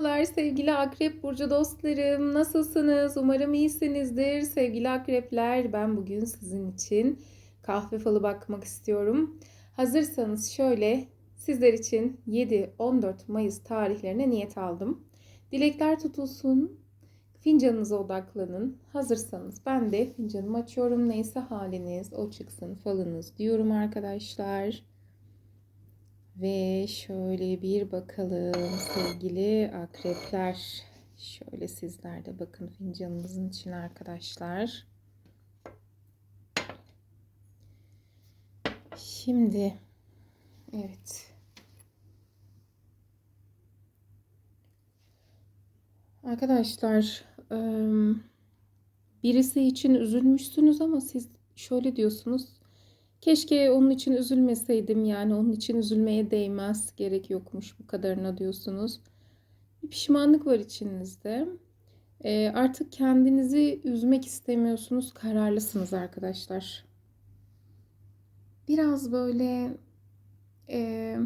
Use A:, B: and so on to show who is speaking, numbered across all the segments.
A: Merhabalar sevgili Akrep Burcu dostlarım. Nasılsınız? Umarım iyisinizdir. Sevgili Akrepler, ben bugün sizin için kahve falı bakmak istiyorum. Hazırsanız şöyle sizler için 7-14 Mayıs tarihlerine niyet aldım. Dilekler tutulsun. Fincanınıza odaklanın. Hazırsanız ben de fincanımı açıyorum. Neyse haliniz o çıksın falınız diyorum arkadaşlar. Ve şöyle bir bakalım sevgili akrepler. Şöyle sizler de bakın fincanınızın için arkadaşlar. Şimdi evet. Arkadaşlar birisi için üzülmüşsünüz ama siz şöyle diyorsunuz. Keşke onun için üzülmeseydim yani onun için üzülmeye değmez. Gerek yokmuş bu kadarına diyorsunuz. Bir pişmanlık var içinizde. E, artık kendinizi üzmek istemiyorsunuz. Kararlısınız arkadaşlar. Biraz böyle e,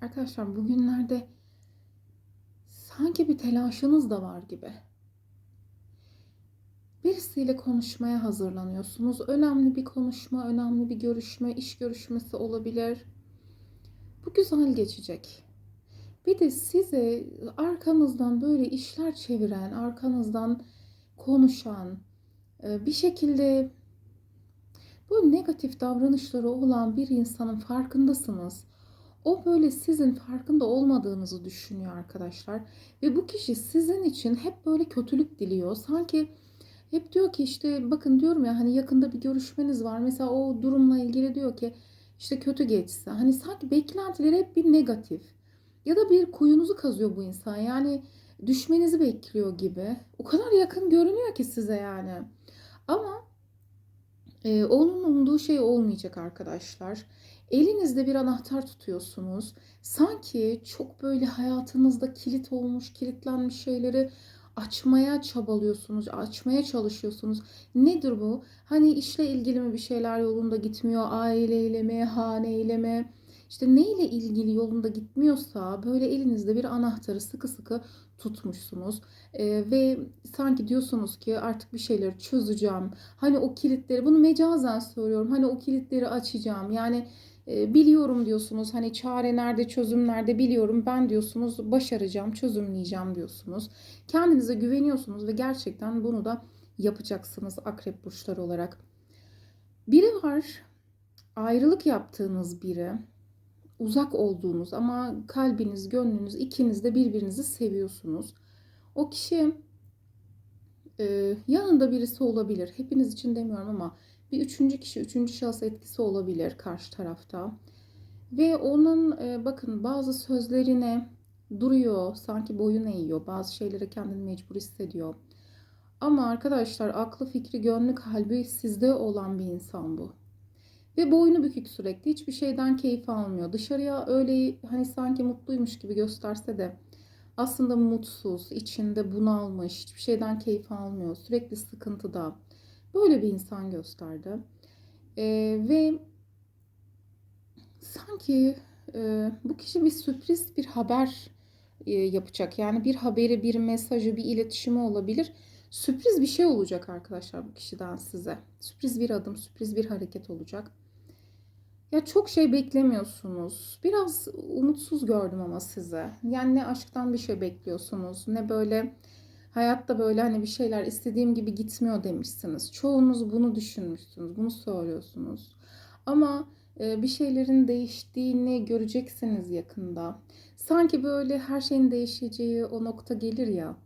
A: arkadaşlar bugünlerde sanki bir telaşınız da var gibi. Birisiyle konuşmaya hazırlanıyorsunuz. Önemli bir konuşma, önemli bir görüşme, iş görüşmesi olabilir. Bu güzel geçecek. Bir de size arkanızdan böyle işler çeviren, arkanızdan konuşan, e, bir şekilde bu negatif davranışları olan bir insanın farkındasınız. O böyle sizin farkında olmadığınızı düşünüyor arkadaşlar. Ve bu kişi sizin için hep böyle kötülük diliyor. Sanki hep diyor ki işte bakın diyorum ya hani yakında bir görüşmeniz var. Mesela o durumla ilgili diyor ki işte kötü geçse. Hani sanki beklentileri hep bir negatif. Ya da bir kuyunuzu kazıyor bu insan. Yani düşmenizi bekliyor gibi. O kadar yakın görünüyor ki size yani. Ama e, onun umduğu şey olmayacak arkadaşlar. Elinizde bir anahtar tutuyorsunuz. Sanki çok böyle hayatınızda kilit olmuş, kilitlenmiş şeyleri açmaya çabalıyorsunuz, açmaya çalışıyorsunuz. Nedir bu? Hani işle ilgili mi bir şeyler yolunda gitmiyor, aileyle mi, haneyle mi? İşte neyle ilgili yolunda gitmiyorsa böyle elinizde bir anahtarı sıkı sıkı tutmuşsunuz ee, ve sanki diyorsunuz ki artık bir şeyleri çözeceğim. Hani o kilitleri bunu mecazen söylüyorum. Hani o kilitleri açacağım. Yani e, biliyorum diyorsunuz. Hani çare nerede, çözüm nerede biliyorum. Ben diyorsunuz başaracağım, çözümleyeceğim diyorsunuz. Kendinize güveniyorsunuz ve gerçekten bunu da yapacaksınız akrep burçları olarak. Biri var ayrılık yaptığınız biri uzak olduğunuz ama kalbiniz, gönlünüz ikiniz de birbirinizi seviyorsunuz. O kişi e, yanında birisi olabilir. Hepiniz için demiyorum ama bir üçüncü kişi, üçüncü şahıs etkisi olabilir karşı tarafta. Ve onun e, bakın bazı sözlerine duruyor, sanki boyun eğiyor. Bazı şeylere kendini mecbur hissediyor. Ama arkadaşlar aklı, fikri, gönlü, kalbi sizde olan bir insan bu. Ve boynu bükük sürekli hiçbir şeyden keyif almıyor. Dışarıya öyle hani sanki mutluymuş gibi gösterse de aslında mutsuz, içinde bunalmış, hiçbir şeyden keyif almıyor. Sürekli sıkıntıda. Böyle bir insan gösterdi. Ee, ve sanki e, bu kişi bir sürpriz bir haber e, yapacak. Yani bir haberi, bir mesajı, bir iletişimi olabilir. Sürpriz bir şey olacak arkadaşlar bu kişiden size. Sürpriz bir adım, sürpriz bir hareket olacak. Ya çok şey beklemiyorsunuz. Biraz umutsuz gördüm ama size. Yani ne aşktan bir şey bekliyorsunuz, ne böyle hayatta böyle hani bir şeyler istediğim gibi gitmiyor demişsiniz. Çoğunuz bunu düşünmüşsünüz, bunu söylüyorsunuz. Ama e, bir şeylerin değiştiğini göreceksiniz yakında. Sanki böyle her şeyin değişeceği o nokta gelir ya.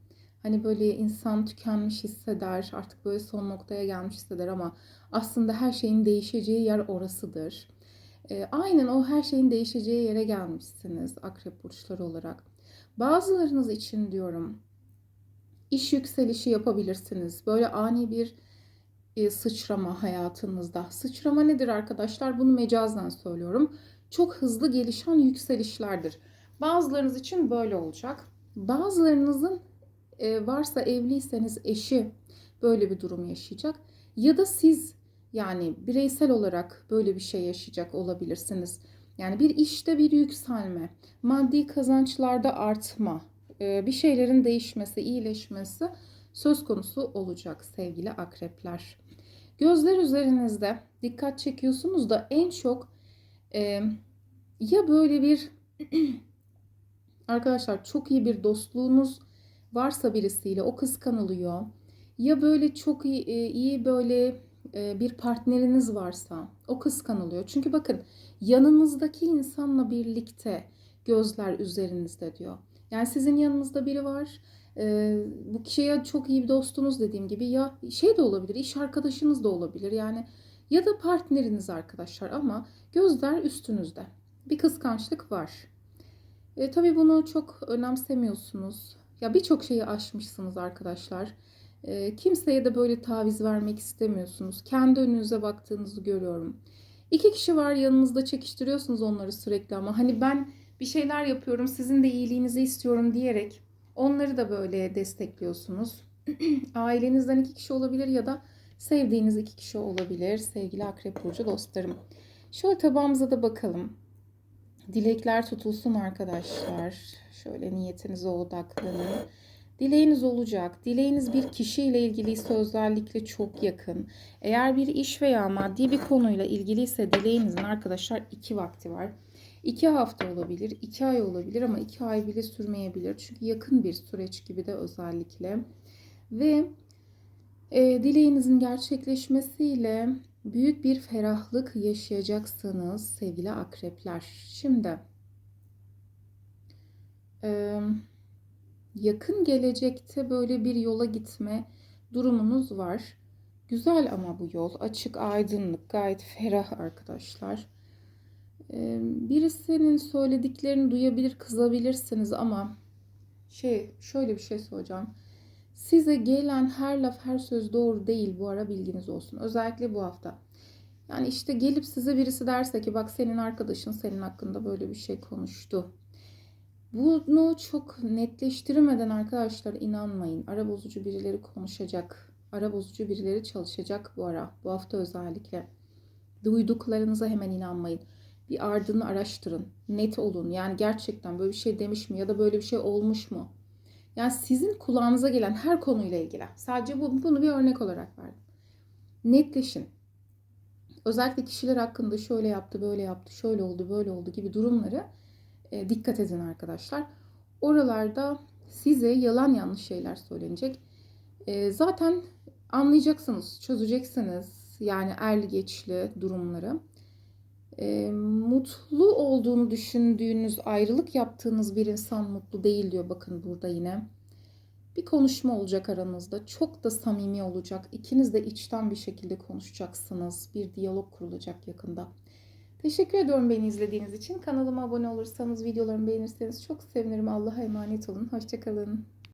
A: Hani böyle insan tükenmiş hisseder, artık böyle son noktaya gelmiş hisseder ama aslında her şeyin değişeceği yer orasıdır. E, aynen o her şeyin değişeceği yere gelmişsiniz akrep burçları olarak. Bazılarınız için diyorum iş yükselişi yapabilirsiniz. Böyle ani bir e, sıçrama hayatınızda. Sıçrama nedir arkadaşlar? Bunu mecazdan söylüyorum. Çok hızlı gelişen yükselişlerdir. Bazılarınız için böyle olacak. Bazılarınızın e, varsa evliyseniz eşi böyle bir durum yaşayacak. Ya da siz yani bireysel olarak böyle bir şey yaşayacak olabilirsiniz. Yani bir işte bir yükselme, maddi kazançlarda artma, e, bir şeylerin değişmesi, iyileşmesi söz konusu olacak sevgili akrepler. Gözler üzerinizde dikkat çekiyorsunuz da en çok e, ya böyle bir arkadaşlar çok iyi bir dostluğunuz varsa birisiyle o kıskanılıyor. Ya böyle çok iyi, e, iyi böyle e, bir partneriniz varsa o kıskanılıyor. Çünkü bakın yanınızdaki insanla birlikte gözler üzerinizde diyor. Yani sizin yanınızda biri var. E, bu kişiye çok iyi bir dostunuz dediğim gibi ya şey de olabilir, iş arkadaşınız da olabilir. Yani ya da partneriniz arkadaşlar ama gözler üstünüzde. Bir kıskançlık var. E, tabii bunu çok önemsemiyorsunuz. Ya birçok şeyi aşmışsınız arkadaşlar. E, kimseye de böyle taviz vermek istemiyorsunuz. Kendi önünüze baktığınızı görüyorum. İki kişi var yanınızda çekiştiriyorsunuz onları sürekli ama hani ben bir şeyler yapıyorum sizin de iyiliğinizi istiyorum diyerek onları da böyle destekliyorsunuz. Ailenizden iki kişi olabilir ya da sevdiğiniz iki kişi olabilir sevgili Akrep Burcu dostlarım. Şöyle tabağımıza da bakalım. Dilekler tutulsun arkadaşlar. Şöyle niyetinize odaklanın. Dileğiniz olacak. Dileğiniz bir kişiyle ilgiliyse özellikle çok yakın. Eğer bir iş veya maddi bir konuyla ilgiliyse dileğinizin arkadaşlar iki vakti var. İki hafta olabilir, iki ay olabilir ama iki ay bile sürmeyebilir. Çünkü yakın bir süreç gibi de özellikle. Ve e, dileğinizin gerçekleşmesiyle büyük bir ferahlık yaşayacaksınız sevgili akrepler. Şimdi yakın gelecekte böyle bir yola gitme durumunuz var. Güzel ama bu yol açık, aydınlık, gayet ferah arkadaşlar. Birisinin söylediklerini duyabilir, kızabilirsiniz ama şey şöyle bir şey söyleyeceğim. Size gelen her laf her söz doğru değil bu ara bilginiz olsun. Özellikle bu hafta. Yani işte gelip size birisi derse ki bak senin arkadaşın senin hakkında böyle bir şey konuştu. Bunu çok netleştirmeden arkadaşlar inanmayın. Ara bozucu birileri konuşacak. Ara bozucu birileri çalışacak bu ara. Bu hafta özellikle. Duyduklarınıza hemen inanmayın. Bir ardını araştırın. Net olun. Yani gerçekten böyle bir şey demiş mi ya da böyle bir şey olmuş mu? Yani sizin kulağınıza gelen her konuyla ilgili. Sadece bu, bunu bir örnek olarak verdim. Netleşin. Özellikle kişiler hakkında şöyle yaptı, böyle yaptı, şöyle oldu, böyle oldu gibi durumları e, dikkat edin arkadaşlar. Oralarda size yalan yanlış şeyler söylenecek. E, zaten anlayacaksınız, çözeceksiniz. Yani erli geçli durumları. E, mutlu olduğunu düşündüğünüz, ayrılık yaptığınız bir insan mutlu değil diyor bakın burada yine. Bir konuşma olacak aranızda. Çok da samimi olacak. İkiniz de içten bir şekilde konuşacaksınız. Bir diyalog kurulacak yakında. Teşekkür ediyorum beni izlediğiniz için. Kanalıma abone olursanız, videolarımı beğenirseniz çok sevinirim. Allah'a emanet olun. Hoşçakalın.